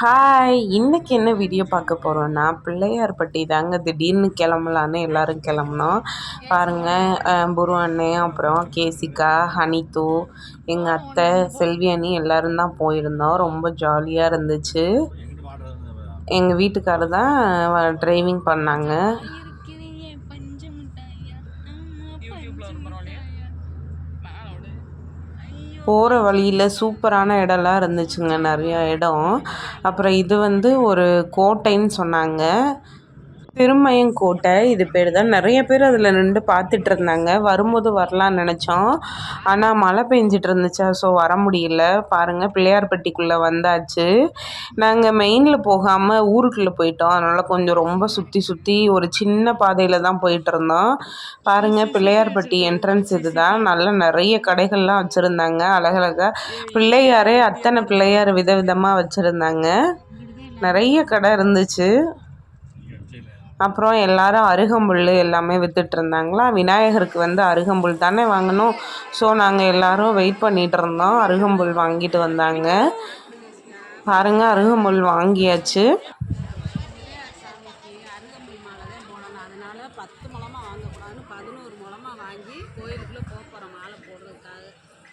Hi இன்னைக்கு என்ன video பார்க்க போகிறோன்னா பிள்ளையார்பட்டி தாங்க திடீர்னு கிளம்பலான்னு எல்லோரும் கிளம்புனோம். பாருங்கள் புரு அண்ணன் அப்புறம் கேசிகா ஹனிது எங்கள் அத்தை செல்வி அண்ணி எல்லோரும் தான் போயிருந்தோம். ரொம்ப ஜாலியாக இருந்துச்சு. எங்கள் வீட்டுக்காரர் தான் டிரைவிங் பண்ணாங்க. போகிற வழியில் சூப்பரான இடம்லாம் இருந்துச்சுங்க நிறையா இடம். அப்புறம் இது வந்து ஒரு கோட்டைன்னு சொன்னாங்க. திருமயங்கோட்டை இது பேர் தான். நிறைய பேர் அதில் நின்று பார்த்துட்டு இருந்தாங்க. வரும்போது வரலான்னு நினச்சோம். ஆனால் மழை பெஞ்சிட்டு இருந்துச்சா. ஸோ வர முடியல. பாருங்கள் பிள்ளையார்பட்டிக்குள்ளே வந்தாச்சு. நாங்கள் மெயினில் போகாமல் ஊருக்குள்ளே போயிட்டோம். அதனால் கொஞ்சம் ரொம்ப சுற்றி சுற்றி ஒரு சின்ன பாதையில் தான் போயிட்டு இருந்தோம். பாருங்கள் பிள்ளையார்பட்டி என்ட்ரன்ஸ் இது தான். நல்லா நிறைய கடைகள்லாம் வச்சுருந்தாங்க. அழகழகாக பிள்ளையாரே அத்தனை பிள்ளையார் விதவிதமாக வச்சுருந்தாங்க. நிறைய கடை இருந்துச்சு. அப்புறம் எல்லாரும் அருகம்புல் எல்லாமே விற்றுட்ருந்தாங்களா விநாயகருக்கு வந்து அருகம்புல் தானே வாங்கணும். ஸோ நாங்கள் எல்லோரும் வெயிட் பண்ணிகிட்டு இருந்தோம் அருகம்புல் வாங்கிட்டு வந்தாங்க. பாருங்கள் அருகம்புல் வாங்கியாச்சு.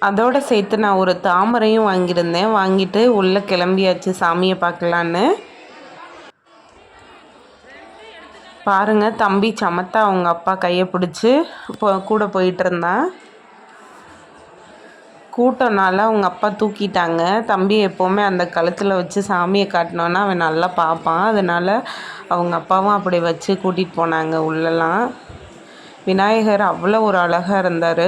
அதோடு சேர்த்து நான் ஒரு தாமரையும் வாங்கியிருந்தேன். வாங்கிட்டு உள்ளே கிளம்பியாச்சு சாமியை பார்க்கலான்னு. பாருங்கள் தம்பி சமத்தா அவங்க அப்பா கையை பிடிச்சி இப்போ கூட போயிட்டு இருந்தான் கூட்டம்னால அவங்க அப்பா தூக்கிட்டாங்க. தம்பி எப்போவுமே அந்த கழுத்தில் வச்சு சாமியை காட்டினோன்னா அவன் நல்லா பார்ப்பான். அதனால் அவங்க அப்பாவும் அப்படி வச்சு கூட்டிகிட்டு போனாங்க உள்ளெல்லாம் விநாயகர் அவ்வளோ ஒரு அழகாக இருந்தார்.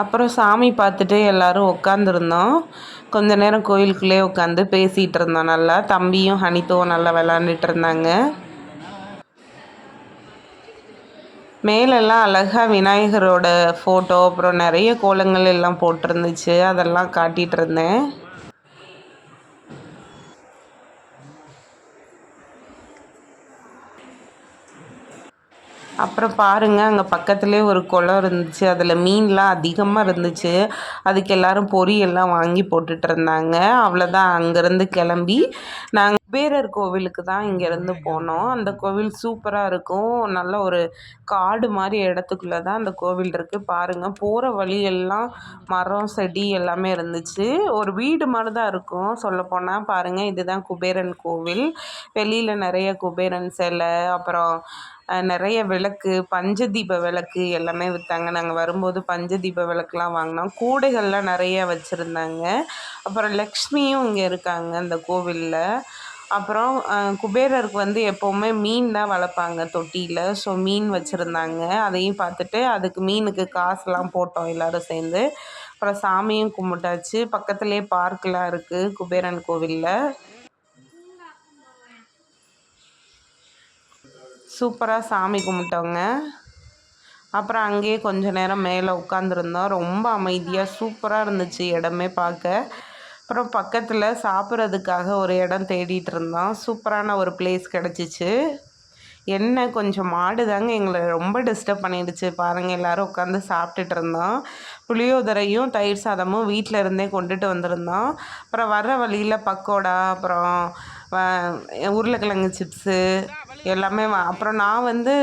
அப்புறம் சாமி பார்த்துட்டு எல்லோரும் உட்காந்துருந்தோம் கொஞ்ச நேரம் கோயிலுக்குள்ளே உட்காந்து பேசிகிட்டு இருந்தோம் நல்லா. தம்பியும் ஹனித்துவும் நல்லா விளாண்டுட்டு இருந்தாங்க. மேலெல்லாம் அழகாக விநாயகரோட ஃபோட்டோ அப்புறம் நிறைய கோலங்கள் எல்லாம் போட்டிருந்துச்சு. அதெல்லாம் காட்டிகிட்டு இருந்தேன். அப்புறம் பாருங்கள் அங்கே பக்கத்துலேயே ஒரு குளம் இருந்துச்சு. அதில் மீன்லாம் அதிகமாக இருந்துச்சு. அதுக்கு எல்லோரும் பொரியெல்லாம் வாங்கி போட்டுட்டு இருந்தாங்க. அவ்வளோதான் அங்கேருந்து கிளம்பி நாங்கள் குபேரர் கோவிலுக்கு தான் இங்கேருந்து போனோம். அந்த கோவில் சூப்பராக இருக்கும். நல்ல ஒரு காடு மாதிரி இடத்துக்குள்ளே தான் அந்த கோவில் இருக்குது பாருங்கள் போகிற வழியெல்லாம் மரம் செடி எல்லாமே இருந்துச்சு. ஒரு வீடு மாதிரி தான் இருக்கும். சொல்லப்போனால் பாருங்கள் இதுதான் குபேரன் கோவில். வெளியில் நிறைய குபேரன் சிலை அப்புறம் நிறைய விளக்கு பஞ்சதீப விளக்கு எல்லாமே விற்றாங்க நாங்கள் வரும்போது பஞ்சதீப விளக்குலாம் வாங்கினோம். கூடைகள்லாம் நிறைய வச்சுருந்தாங்க. அப்புறம் லக்ஷ்மியும் இங்கே இருக்காங்க அந்த கோவிலில். அப்புறம் குபேரருக்கு வந்து எப்போவுமே மீன் தான் வளர்ப்பாங்க தொட்டியில். ஸோ மீன் வச்சுருந்தாங்க. அதையும் பார்த்துட்டு அதுக்கு மீனுக்கு காசுலாம் போட்டோம் எல்லோரும் சேர்ந்து. அப்புறம் சாமியும் கும்பிட்டாச்சு. பக்கத்துலேயே பார்க்கெலாம் இருக்குது குபேரன் கோவிலில். சூப்பராக சாமி கும்பிட்டோங்க. அப்புறம் அங்கேயே கொஞ்ச நேரம் மேலே உட்காந்துருந்தோம் ரொம்ப அமைதியாக சூப்பராக இருந்துச்சு இடமே பார்க்க. அப்புறம் பக்கத்தில் சாப்பிட்றதுக்காக ஒரு இடம் தேடிட்டு இருந்தோம். சூப்பரான ஒரு பிளேஸ் கிடச்சிச்சு. என்ன கொஞ்சம் மாடு தாங்க எங்களை ரொம்ப டிஸ்டர்ப் பண்ணிடுச்சு. பாருங்கள் எல்லோரும் உட்காந்து சாப்பிட்டுட்டு இருந்தோம். புளியோதரையும் தயிர் சாதமும் வீட்டில் இருந்தே கொண்டுட்டு வந்திருந்தோம். அப்புறம் வர்ற வழியில் பக்கோடா அப்புறம் உருளைக்கிழங்கு சிப்ஸு எல்லாமே அப்புறம் நான் வந்து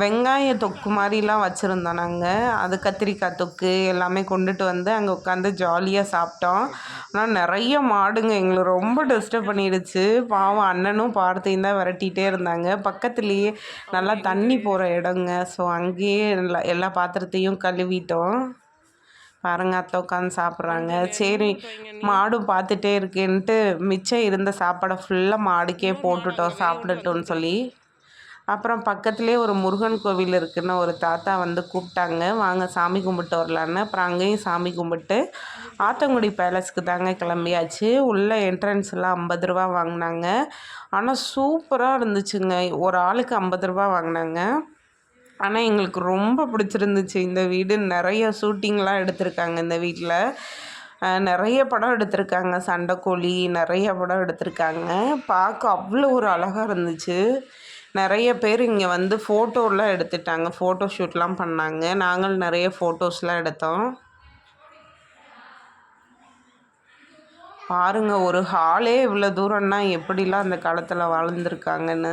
வெங்காய தொக்கு மாதிரிலாம் வச்சுருந்தோம் நாங்கள் அது கத்திரிக்காய் தொக்கு எல்லாமே கொண்டுட்டு வந்து அங்கே உட்காந்து ஜாலியாக சாப்பிட்டோம். ஆனால் நிறைய மாடுங்க எங்களை ரொம்ப டிஸ்டர்ப் பண்ணிடுச்சு. பாவம் அண்ணனும் பார்த்தையும் தான் விரட்டிகிட்டே இருந்தாங்க. பக்கத்துலேயே நல்லா தண்ணி போகிற இடங்க. ஸோ அங்கேயே எல்லா எல்லா பாத்திரத்தையும் கழுவிட்டோம். பாருங்க அத்தை உட்காந்து சாப்பிட்றாங்க. சரி மாடும் பார்த்துட்டே இருக்கேன்ட்டு மிச்சம் இருந்த சாப்பாடை ஃபுல்லாக மாடுக்கே போட்டுட்டோம் சாப்பிடட்டோன்னு சொல்லி. அப்புறம் பக்கத்துலேயே ஒரு முருகன் கோவில் இருக்குதுன்னு ஒரு தாத்தா வந்து கூப்பிட்டாங்க. வாங்க சாமி கும்பிட்டு வரலான்னு. அப்புறம் அங்கேயும் சாமி கும்பிட்டு ஆத்தங்குடி பேலஸ்க்கு தாங்க கிளம்பியாச்சு. உள்ளே என்ட்ரன்ஸ்லாம் ஐம்பது ரூபா வாங்கினாங்க. ஆனால் சூப்பராக இருந்துச்சுங்க. ஒரு ஆளுக்கு ஐம்பது ரூபா வாங்கினாங்க. ஆனால் எங்களுக்கு ரொம்ப பிடிச்சிருந்துச்சு. இந்த வீடு நிறைய ஷூட்டிங்லாம் எடுத்திருக்காங்க இந்த வீட்டில் நிறைய படம் எடுத்திருக்காங்க. சண்டைக்கோழி நிறைய படம் எடுத்திருக்காங்க. பார்க்க அவ்வளோ ஒரு அழகாக இருந்துச்சு. நிறைய பேர் இங்கே வந்து ஃபோட்டோலாம் எடுத்துட்டாங்க. ஃபோட்டோ ஷூட்லாம் பண்ணாங்க. நாங்கள் நிறைய ஃபோட்டோஸ்லாம் எடுத்தோம். பாருங்கள் ஒரு ஹாலே இவ்வளோ தூரம்னா எப்படிலாம் அந்த காலத்தில் வாழ்ந்துருக்காங்கன்னு.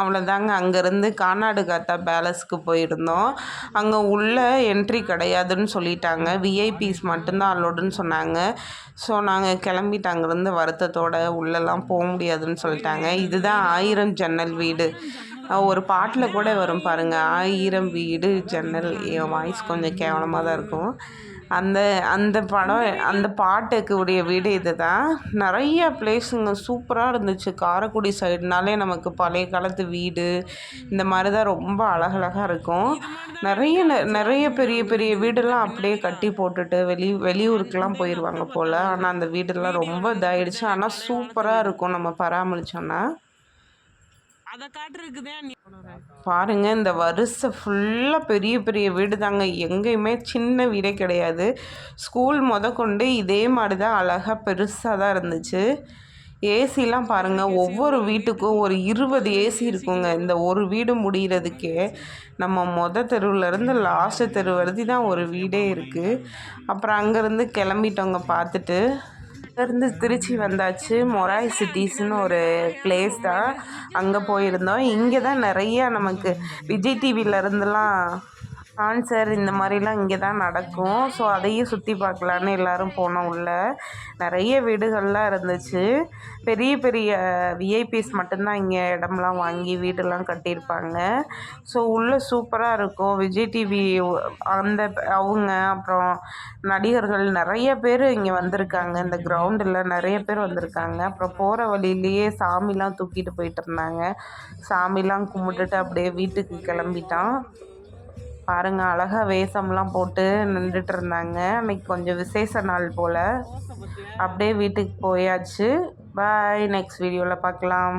அவ்வளோதாங்க அங்கேருந்து கானாடு காத்தா பேலஸ்க்கு போயிருந்தோம். அங்கே உள்ள என்ட்ரி கிடையாதுன்னு சொல்லிட்டாங்க. விஐபிஸ் மட்டும்தான் அலோடுன்னு சொன்னாங்க. ஸோ நாங்கள் கிளம்பிட்டு அங்கேருந்து வருத்தத்தோட உள்ளெல்லாம் போக முடியாதுன்னு சொல்லிட்டாங்க. இதுதான் ஆயிரம் ஜன்னல் வீடு. ஒரு பாட்டில் கூட வரும் பாருங்கள் ஆயிரம் வீடு ஜன்னல். என் வாய்ஸ் கொஞ்சம் கேவலமாக தான் இருக்கும். அந்த அந்த படம் அந்த பாட்டுக்கு உடைய வீடு இது தான் நிறைய பிளேஸுங்க சூப்பராக இருந்துச்சு. காரைக்குடி சைடுனாலே நமக்கு பழைய காலத்து வீடு இந்த மாதிரி தான் ரொம்ப அழகழகாக இருக்கும். நிறைய நெ- நிறைய பெரிய பெரிய வீடெல்லாம் அப்படியே கட்டி போட்டுட்டு வெளி வெளியூருக்கெலாம் போயிடுவாங்க போல். ஆனால் அந்த வீடெல்லாம் ரொம்ப இதாகிடுச்சு ஆனால் சூப்பராக இருக்கும் நம்ம பராமரிச்சோன்னா அதை காட்டுறதுக்குதே நீ பாருங்க இந்த வரிசை ஃபுல்லாக பெரிய பெரிய வீடு தாங்க எங்கேயுமே சின்ன வீடே கிடையாது. ஸ்கூல் முத கொண்டு இதே மாதிரி தான் அழகாக பெருசாக தான் இருந்துச்சு ஏசிலாம் பாருங்கள் ஒவ்வொரு வீட்டுக்கும் ஒரு இருபது ஏசி இருக்குங்க. இந்த ஒரு வீடு முடிகிறதுக்கே நம்ம மொத தெருவுலேருந்து லாஸ்ட் தெரு வரைக்கும் தான் ஒரு வீடே இருக்குது அப்புறம் அங்கேருந்து கிளம்பிட்டோங்க பார்த்துட்டு இருந்து திருச்சி வந்தாச்சு. மொராய் சிட்டிஸ்னு ஒரு பிளேஸ் தான். அங்கே போயிருந்தோம். இங்கே தான் நிறைய நமக்கு விஜய் டிவியிலருந்துலாம் ஆன் சார் இந்த மாதிரிலாம் இங்கே தான் நடக்கும். ஸோ அதையும் சுற்றி பார்க்கலான்னு எல்லோரும் போனோம் உள்ள. நிறைய வீடுகள்லாம் இருந்துச்சு. பெரிய பெரிய விஐபிஸ் மட்டும்தான் இங்கே இடம்லாம் வாங்கி வீடெல்லாம் கட்டியிருப்பாங்க. ஸோ உள்ளே சூப்பராக இருக்கும். விஜய் டிவி அந்த அவங்க அப்புறம் நடிகர்கள் நிறைய பேர் இங்கே வந்திருக்காங்க. இந்த கிரவுண்டில் நிறைய பேர் வந்திருக்காங்க. அப்புறம் போகிற வழியிலேயே சாமிலாம் தூக்கிட்டு போயிட்டு இருந்தாங்க. சாமிலாம் கும்பிட்டுட்டு அப்படியே வீட்டுக்கு கிளம்பிட்டான். பாருங்க அழகா வேஷம்லாம் போட்டு நின்றுட்டு இருந்தாங்க அன்னைக்கு கொஞ்சம் விசேஷ நாள் போல். அப்படியே வீட்டுக்கு போயாச்சு. பாய் நெக்ஸ்ட் வீடியோவில் பார்க்கலாம்